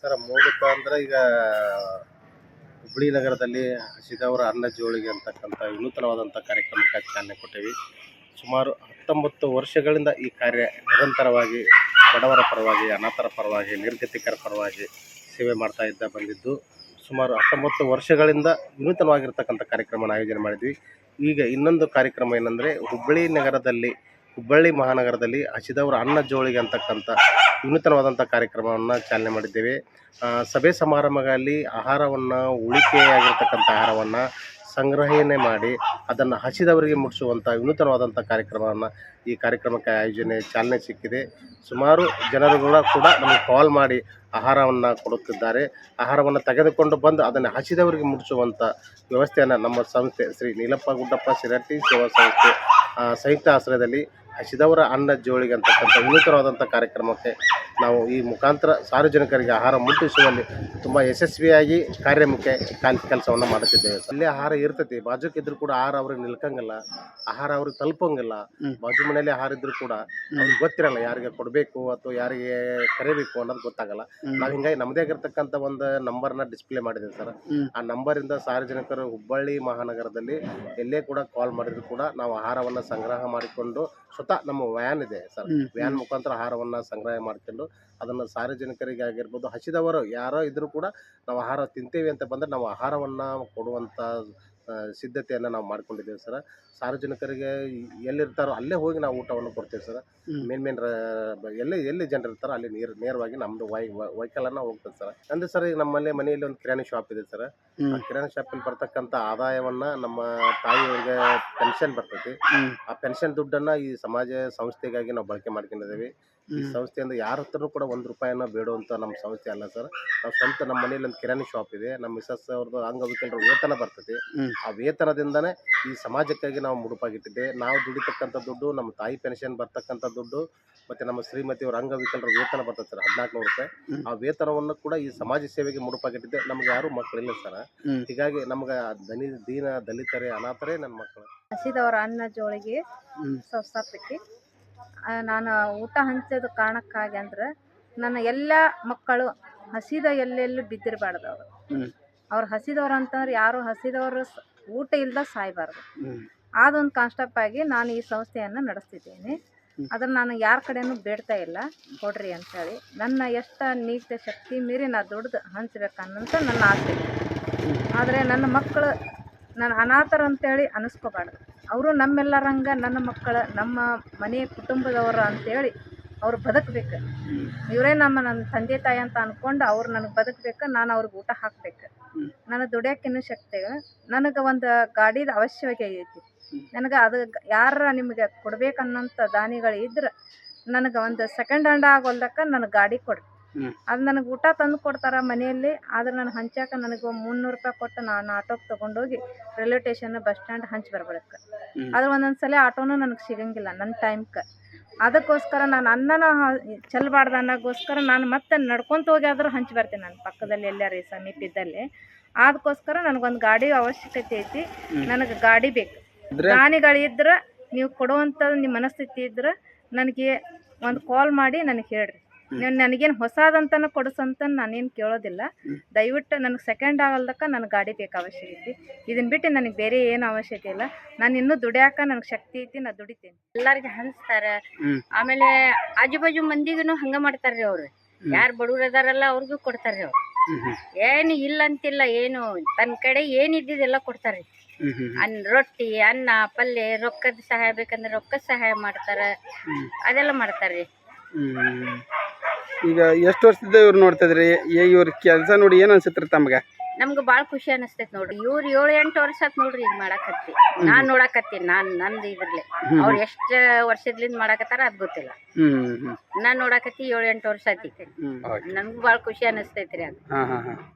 Sir, ಮೂಲತಃ ಅಂದ್ರೆ ಈಗ ಹುಬ್ಬಳ್ಳಿ ನಗರದಲ್ಲಿ ಹಸಿದವರ ಅನ್ನ ಜೋಳಿಗೆ ಅಂತಕ್ಕಂಥ ವಿನೂತನವಾದಂಥ ಕಾರ್ಯಕ್ರಮಕ್ಕೆ ಚಾಲನೆ ಕೊಟ್ಟೇವಿ. ಸುಮಾರು ಹತ್ತೊಂಬತ್ತು ವರ್ಷಗಳಿಂದ ಈ ಕಾರ್ಯ ನಿರಂತರವಾಗಿ, ಬಡವರ ಪರವಾಗಿ, ಅನಾಥರ ಪರವಾಗಿ, ನಿರ್ಗತಿಕರ ಪರವಾಗಿ ಸೇವೆ ಮಾಡ್ತಾ ಇದ್ದ ಬಂದಿದ್ದು, ಸುಮಾರು ಹತ್ತೊಂಬತ್ತು ವರ್ಷಗಳಿಂದ ವಿನೂತನವಾಗಿರ್ತಕ್ಕಂಥ ಕಾರ್ಯಕ್ರಮನ ಆಯೋಜನೆ ಮಾಡಿದ್ವಿ. ಈಗ ಇನ್ನೊಂದು ಕಾರ್ಯಕ್ರಮ ಏನಂದರೆ ಹುಬ್ಬಳ್ಳಿ ನಗರದಲ್ಲಿ ಹುಬ್ಬಳ್ಳಿ ಮಹಾನಗರದಲ್ಲಿ ಹಸಿದವರ ಅನ್ನ ಜೋಳಿಗೆ ಅಂತಕ್ಕಂಥ ವಿನೂತನವಾದಂಥ ಕಾರ್ಯಕ್ರಮವನ್ನು ಚಾಲನೆ ಮಾಡಿದ್ದೇವೆ. ಸಭೆ ಸಮಾರಂಭಗಳಲ್ಲಿ ಆಹಾರವನ್ನು, ಉಳಿಕೆಯಾಗಿರ್ತಕ್ಕಂಥ ಆಹಾರವನ್ನು ಸಂಗ್ರಹಣೆ ಮಾಡಿ ಅದನ್ನು ಹಸಿದವರಿಗೆ ಮುಟ್ಟಿಸುವಂಥ ವಿನೂತನವಾದಂಥ ಕಾರ್ಯಕ್ರಮವನ್ನು ಈ ಕಾರ್ಯಕ್ರಮಕ್ಕೆ ಆಯೋಜನೆ, ಚಾಲನೆ ಸಿಕ್ಕಿದೆ. ಸುಮಾರು ಜನರುಗಳ ಕೂಡ ನಮಗೆ ಕಾಲ್ ಮಾಡಿ ಆಹಾರವನ್ನು ಕೊಡುತ್ತಿದ್ದಾರೆ. ಆಹಾರವನ್ನು ತೆಗೆದುಕೊಂಡು ಬಂದು ಅದನ್ನು ಹಸಿದವರಿಗೆ ಮುಟ್ಟಿಸುವಂಥ ವ್ಯವಸ್ಥೆಯನ್ನು ನಮ್ಮ ಸಂಸ್ಥೆ ಶ್ರೀ ನೀಲಪ್ಪ ಗುಡ್ಡಪ್ಪ ಶಿರಟ್ಟಿ ಸೇವಾ ಸಂಸ್ಥೆ ಸಂಯುಕ್ತ ಆಶ್ರಯದಲ್ಲಿ ಹಸಿದವರ ಅನ್ನ ಜೋಳಿಗೆ ಅಂತಕ್ಕಂಥ ವಿನೂತನವಾದಂಥ ಕಾರ್ಯಕ್ರಮಕ್ಕೆ ನಾವು ಈ ಮುಖಾಂತರ ಸಾರ್ವಜನಿಕರಿಗೆ ಆಹಾರ ಮುಟ್ಟಿಸುವಲ್ಲಿ ತುಂಬ ಯಶಸ್ವಿಯಾಗಿ ಕಾರ್ಯಮುಖ್ಯ ಕಾಲ್ ಕೆಲಸವನ್ನು ಮಾಡುತ್ತಿದ್ದೇವೆ. ಅಲ್ಲೇ ಆಹಾರ ಇರ್ತೈತಿ. ಬಾಜುಕಿದ್ರು ಕೂಡ ಆಹಾರ ಅವ್ರಿಗೆ ನಿಲ್ಕಂಗಿಲ್ಲ. ಆಹಾರ ಅವ್ರಿಗೆ ತಲುಪಂಗಿಲ್ಲ. ಬಾಜು ಮನೆಯಲ್ಲಿ ಆಹಾರ ಇದ್ರು ಕೂಡ ಅವ್ರಿಗೆ ಗೊತ್ತಿರಲ್ಲ ಯಾರಿಗೆ ಕೊಡಬೇಕು ಅಥವಾ ಯಾರಿಗೆ ಕರಿಬೇಕು ಅನ್ನೋದು ಗೊತ್ತಾಗಲ್ಲ. ನಾವು ಹಿಂಗಾಗಿ ನಮ್ಮದೇ ಆಗಿರ್ತಕ್ಕಂಥ ಒಂದು ನಂಬರ್ನ ಡಿಸ್ಪ್ಲೇ ಮಾಡಿದ್ದೀವಿ ಸರ್. ಆ ನಂಬರಿಂದ ಸಾರ್ವಜನಿಕರು ಹುಬ್ಬಳ್ಳಿ ಮಹಾನಗರದಲ್ಲಿ ಎಲ್ಲೇ ಕೂಡ ಕಾಲ್ ಮಾಡಿದ್ರು ಕೂಡ ನಾವು ಆಹಾರವನ್ನು ಸಂಗ್ರಹ ಮಾಡಿಕೊಂಡು ಸ್ವತಃ ನಮ್ಮ ವ್ಯಾನ್ ಇದೆ ಸರ್ ವ್ಯಾನ್ ಮುಖಾಂತರ ಆಹಾರವನ್ನು ಸಂಗ್ರಹ ಮಾಡ್ಕೊಂಡು ಅದನ್ನು ಸಾರ್ವಜನಿಕರಿಗೆ ಆಗಿರ್ಬೋದು ಹಸಿದವರು ಯಾರೋ ಇದ್ದರೂ ಕೂಡ ನಾವು ಆಹಾರ ತಿಂತೇವೆ ಅಂತ ಬಂದರೆ ನಾವು ಆಹಾರವನ್ನು ಕೊಡುವಂಥ ಸಿದ್ಧತೆಯನ್ನು ನಾವು ಮಾಡ್ಕೊಂಡಿದ್ದೇವೆ ಸರ್. ಸಾರ್ವಜನಿಕರಿಗೆ ಎಲ್ಲಿರ್ತಾರೋ ಅಲ್ಲೇ ಹೋಗಿ ನಾವು ಊಟವನ್ನು ಕೊಡ್ತೇವೆ ಸರ್. ಮೇನ್ ಮೇನ್ ಎಲ್ಲಿ ಎಲ್ಲಿ ಜನರು ಇರ್ತಾರೋ ಅಲ್ಲಿ ನೀರು ನೇರವಾಗಿ ನಮ್ಮದು ವೈ ವೈಕಲನ್ನು ಹೋಗ್ತದೆ ಸರ್. ಅಂದ್ರೆ ಸರ್ ಈಗ ನಮ್ಮಲ್ಲಿ ಮನೆಯಲ್ಲಿ ಒಂದು ಕಿರಾಣಿ ಶಾಪ್ ಇದೆ ಸರ್. ಆ ಕಿರಾಣಿ ಶಾಪಲ್ಲಿ ಬರ್ತಕ್ಕಂಥ ಆದಾಯವನ್ನ ನಮ್ಮ ತಾಯಿಯವರಿಗೆ ಪೆನ್ಷನ್ ಬರ್ತೈತಿ. ಆ ಪೆನ್ಷನ್ ದುಡ್ಡನ್ನ ಈ ಸಮಾಜ ಸಂಸ್ಥೆಗಾಗಿ ನಾವು ಬಳಕೆ ಮಾಡ್ಕೊಂಡಿದ್ದೇವೆ. ಈ. ಸಂಸ್ಥೆಯಿಂದ ಯಾರ ಹತ್ರನೂ ಕೂಡ ಒಂದು ರೂಪಾಯಿನ ಬೇಡುವಂಥ ನಮ್ಮ ಸಂಸ್ಥೆ ಅಲ್ಲ ಸರ್. ನಾವು ಸ್ವಂತ ನಮ್ಮ ಮನೇಲಿ ಒಂದು ಕಿರಾಣಿ ಶಾಪ್ ಇದೆ. ನಮ್ಮ ಮಿಸಸ್ ಅವ್ರದ್ದು ಅಂಗವಿಕಲರ ವೇತನ ಬರ್ತದೆ. ಆ ವೇತನದಿಂದನೇ ಈ ಸಮಾಜಕ್ಕಾಗಿ ನಾವು ಮುಡುಪಾಗಿಟ್ಟಿದ್ದೆ. ನಾವು ದುಡಿತಕ್ಕಂಥ ದುಡ್ಡು ನಮ್ಮ ತಾಯಿ ಪೆನ್ಷನ್ ಬರ್ತಕ್ಕಂಥ ದುಡ್ಡು ಮತ್ತೆ ನಮ್ಮ ಶ್ರೀಮತಿಯವರ ಅಂಗವಿಕಲರ ವೇತನ ಬರ್ತದೆ ಸರ್ ಹದಿನಾಲ್ಕು ನೂರು ರೂಪಾಯಿ ಆ ವೇತನವನ್ನು ಕೂಡ ಈ ಸಮಾಜ ಸೇವೆಗೆ ಮುಡುಪಾಗಿಟ್ಟಿದ್ದೆ. ನಮ್ಗೆ ಯಾರು ಮಕ್ಕಳಿಲ್ಲ ಸರ್. ಹೀಗಾಗಿ ನಮ್ಗೆ ದನಿ ದೀನ ದಲಿತರೇ ಅನಾಥರೇ ನನ್ನ ಮಕ್ಕಳು ಹಸಿದವರ ಅನ್ನ ಜೋಳಿಗೆ ಹ್ಮ್. ನಾನು ಊಟ ಹಂಚೋದು ಕಾರಣಕ್ಕಾಗಿ ಅಂದ್ರೆ ನನ್ನ ಎಲ್ಲ ಮಕ್ಕಳು ಹಸಿದ ಎಲ್ಲೆಲ್ಲೂ ಬಿದ್ದಿರಬಾರ್ದು ಅವರು. ಅವ್ರು ಹಸಿದವ್ರು ಅಂತಂದ್ರೆ ಯಾರು ಹಸಿದವರು ಊಟ ಇಲ್ಲದ ಸಾಯಬಾರ್ದು. ಅದೊಂದು ಕಾನ್ಸ್ಟೆಪ್ ಆಗಿ ನಾನು ಈ ಸಂಸ್ಥೆಯನ್ನು ನಡೆಸ್ತಿದ್ದೇನೆ. ಅದನ್ನು ನಾನು ಯಾರ ಕಡೆನೂ ಬೇಡ್ತಾ ಇಲ್ಲ. ಕೊಡ್ರಿ ಅಂತೇಳಿ. ನನ್ನ ಎಷ್ಟು ನೀತಿ ಶಕ್ತಿ ಮೀರಿ ನಾ ದುಡ್ದು ಹಂಚ್ಬೇಕನ್ನಂತ ನನ್ನ ಆಸೆ. ಆದರೆ ನನ್ನ ಮಕ್ಕಳು ನಾನು ಅನಾಥರು ಅಂತೇಳಿ ಅನಿಸ್ಕೋಬಾರ್ದು. ಅವರು ನಮ್ಮೆಲ್ಲರಂಗ ನನ್ನ ಮಕ್ಕಳು, ನಮ್ಮ ಮನೆ ಕುಟುಂಬದವರು ಅಂತೇಳಿ ಅವ್ರು ಬದುಕಬೇಕು ಇವರೇ ನಮ್ಮ ನನ್ನ ತಂದೆ ತಾಯಿ ಅಂತ ಅಂದ್ಕೊಂಡು ಅವ್ರು ನನಗೆ ಬದುಕಬೇಕು, ನಾನು ಅವ್ರಿಗೆ ಊಟ ಹಾಕಬೇಕು. ನನಗೆ ದುಡಿಯೋಕ್ಕಿನ್ನೂ ಶಕ್ತಿ ನನಗೆ ಒಂದು ಗಾಡಿದ ಅವಶ್ಯಕತೆ ಐತಿ. ನನಗೆ ಅದು ಯಾರ ನಿಮಗೆ ಕೊಡ್ಬೇಕನ್ನೋಂಥ ದಾನಿಗಳು ಇದ್ರೆ ನನಗೆ ಒಂದು ಸೆಕೆಂಡ್ ಹ್ಯಾಂಡ್ ಆಗೋಲ್ದಕ್ಕ ನನಗೆ ಗಾಡಿ ಹ್ಮ್. ಅದು ನನಗೆ ಊಟ ತಂದು ಕೊಡ್ತಾರ ಮನೆಯಲ್ಲಿ ಆದ್ರೆ ನಾನು ಹಂಚಾಕ ನನಗೆ ಮುನ್ನೂರು ರೂಪಾಯಿ ಕೊಟ್ಟು ನಾನು ಆಟೋಗೆ ತೊಗೊಂಡೋಗಿ ರೈಲ್ವೆ ಸ್ಟೇಷನ್ ಬಸ್ ಸ್ಟ್ಯಾಂಡ್ ಹಂಚಿ ಬರ್ಬೇಕು. ಆದ್ರೆ ಒಂದೊಂದು ಸಲ ಆಟೋನು ನನಗೆ ಸಿಗಂಗಿಲ್ಲ ನನ್ನ ಟೈಮ್ಗೆ ಅದಕ್ಕೋಸ್ಕರ ನಾನು ಅನ್ನನ ಚೆಲ್ಬಾರ್ದು ಅನ್ನೋಕ್ಕೋಸ್ಕರ ನಾನು ಮತ್ತೆ ನಡ್ಕೊಂತ ಹೋಗಿ ಆದರೂ ಹಂಚಿ ಬರ್ತೀನಿ ನಾನು ಪಕ್ಕದಲ್ಲಿ ಎಲ್ಲಾರೀ ಸಮೀಪ ಇದ್ದಲ್ಲಿ ಅದಕ್ಕೋಸ್ಕರ ನನಗೊಂದು ಗಾಡಿ ಅವಶ್ಯಕತೆ ಐತಿ. ನನಗೆ ಗಾಡಿ ಬೇಕು ಇದ್ರೆ ದಾನಿಗಳಿದ್ರೆ ನೀವು ಕೊಡುವಂಥದ್ದು ನಿಮ್ಮ ಮನಸ್ಥಿತಿ ಇದ್ರೆ ನನಗೆ ಒಂದು ಕಾಲ್ ಮಾಡಿ ನನಗೆ ಹೇಳ್ರಿ. ನೀವು ನನಗೇನು ಹೊಸದಂತನ ಕೊಡಿಸಂತ ನಾನೇನು ಕೇಳೋದಿಲ್ಲ. ದಯವಿಟ್ಟು ನನಗೆ ಸೆಕೆಂಡ್ ಆಗಲ್ದಕ್ಕ ನನಗೆ ಗಾಡಿ ಬೇಕು ಅವಶ್ಯಕ ಐತಿ ಇದನ್ನ ಬಿಟ್ಟು ನನಗೆ ಬೇರೆ ಏನು ಅವಶ್ಯಕತೆ ಇಲ್ಲ ನಾನು ಇನ್ನೂ ದುಡಿಯಾಕ ನನಗೆ ಶಕ್ತಿ ಐತಿ ನಾ ದುಡಿತೀನಿ ಎಲ್ಲರಿಗೆ ಹಂಚ್ತಾರೆ ಆಮೇಲೆ ಆಜು ಬಾಜು ಮಂದಿಗೂ ಹಂಗ ಮಾಡ್ತಾರ್ರಿ ಅವ್ರು. ಯಾರು ಬಡವ್ರು ಅದಾರಲ್ಲ ಅವ್ರಿಗೂ ಕೊಡ್ತಾರ್ರಿ ಅವ್ರು. ಏನು ಇಲ್ಲ ಅಂತಿಲ್ಲ ಏನು ತನ್ನ ಕಡೆ ಏನಿದ್ದಿದ್ದೆಲ್ಲ ಕೊಡ್ತಾರ್ರಿ. ಹ್ಮ್. ರೊಟ್ಟಿ ಅನ್ನ ಪಲ್ಯ ರೊಕ್ಕದ ಸಹಾಯ ಬೇಕಂದ್ರೆ ರೊಕ್ಕದ ಸಹಾಯ ಮಾಡ್ತಾರ ಅದೆಲ್ಲ ಮಾಡ್ತಾರ್ರಿ. ಈಗ ಎಷ್ಟು ವರ್ಷದಿಂದ ಇವ್ರು ನೋಡ್ತಾ ಇದ್ರಿ? ಇವ್ರ ಕೆಲಸ ನೋಡಿ ಏನ್ ಅನ್ಸತ್ರಿ ತಮ್ಗ? ನಮ್ಗೆ ಭಾಳ ಖುಷಿ ಅನಿಸ್ತೈತಿ ನೋಡ್ರಿ. ಇವ್ರು ಏಳು ಎಂಟು ವರ್ಷ ಆತ್ ನೋಡ್ರಿ ಈಗ ಮಾಡಾಕತ್ತಿ ನಾನ್ ನೋಡಾಕತ್ತೀನಿ ನಾನ್ ನಂದ್ ಇದ್ರಲ್ಲೇ ಅವ್ರ ವರ್ಷದಿಂದ ವರ್ಷದ್ಲಿಂದ ಮಾಡಾಕತ್ತಾರ ಅದ್ ಗೊತ್ತಿಲ್ಲ. ನಾನ್ ನೋಡಾಕತ್ತಿ ಏಳು ಎಂಟು ವರ್ಷ ಆಯ್ತಿ ನನ್ಗೂ ಭಾಳ ಖುಷಿ ಅನಿಸ್ತೈತ್ರಿ ಅದು. ಹಾ ಹಾ ಹಾ.